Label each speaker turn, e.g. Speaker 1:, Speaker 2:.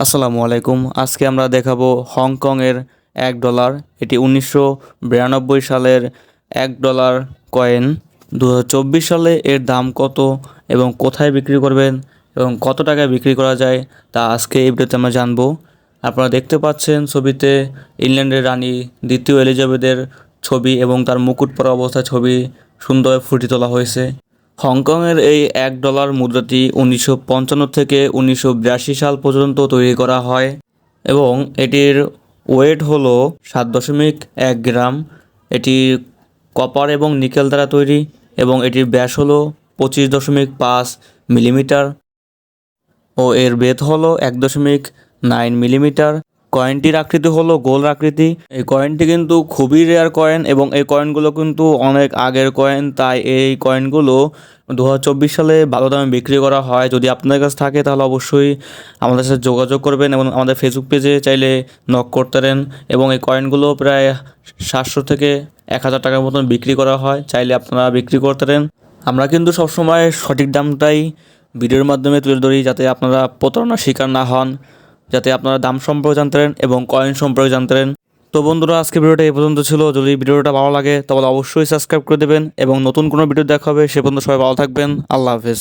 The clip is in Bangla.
Speaker 1: আসসালামু আলাইকুম। আজকে আমরা দেখাবো হংকংয়ের এক ডলার, এটি উনিশশো বিরানব্বই সালের এক ডলার কয়েন। দু সালে এর দাম কত এবং কোথায় বিক্রি করবেন এবং কত টাকায় বিক্রি করা যায় তা আজকে এই ভিডিওতে আমরা জানব। আপনারা দেখতে পাচ্ছেন ছবিতে ইংল্যান্ডের রানী দ্বিতীয় এলিজাবেথের ছবি এবং তার মুকুট পরা অবস্থায় ছবি সুন্দরভাবে ফুটিয়ে তোলা হয়েছে। হংকংয়ের এই এক ডলার মুদ্রাটি উনিশশো পঞ্চান্ন থেকে উনিশশো বিরাশি সাল পর্যন্ত তৈরি করা হয় এবং এটির ওয়েট হলো সাত দশমিক এক গ্রাম। এটি কপার এবং নিকেল দ্বারা তৈরি এবং এটির ব্যাস হলো পঁচিশ দশমিক পাঁচ মিলিমিটার ও এর বেধ হলো এক দশমিক নাইন মিলিমিটার। কয়েনটির আকৃতি হলো গোল আকৃতি। এই কয়েনটি কিন্তু খুবই রেয়ার কয়েন এবং এই কয়েনগুলো কিন্তু অনেক আগের কয়েন তাই এই কয়েনগুলো দু হাজার চব্বিশ সালে ভালো দামে বিক্রি করা হয়। যদি আপনাদের কাছে থাকে তাহলে অবশ্যই আমাদের সাথে যোগাযোগ করবেন এবং আমাদের ফেসবুক পেজে চাইলে নক করতে পারেন এবং এই কয়েনগুলো প্রায় সাতশো থেকে এক হাজার টাকার মতন বিক্রি করা হয়। চাইলে আপনারা বিক্রি করতে পারেন। আমরা কিন্তু সবসময় সঠিক দামটাই ভিডিওর মাধ্যমে তুলে ধরি যাতে আপনারা প্রতারণার শিকার না হন। যাতে আপনারা দাম সম্পর্কে জানতে পারেন এবং কয়েন সম্পর্কে জানতে পারেন। তো বন্ধুরা, আজকে ভিডিওটা এই পর্যন্ত ছিল। যদি ভিডিওটা ভালো লাগে, তাহলে অবশ্যই সাবস্ক্রাইব করে দেবেন এবং নতুন কোনো ভিডিও দেখা হবে, সে পর্যন্ত সবাই ভালো থাকবেন। আল্লাহ হাফেজ।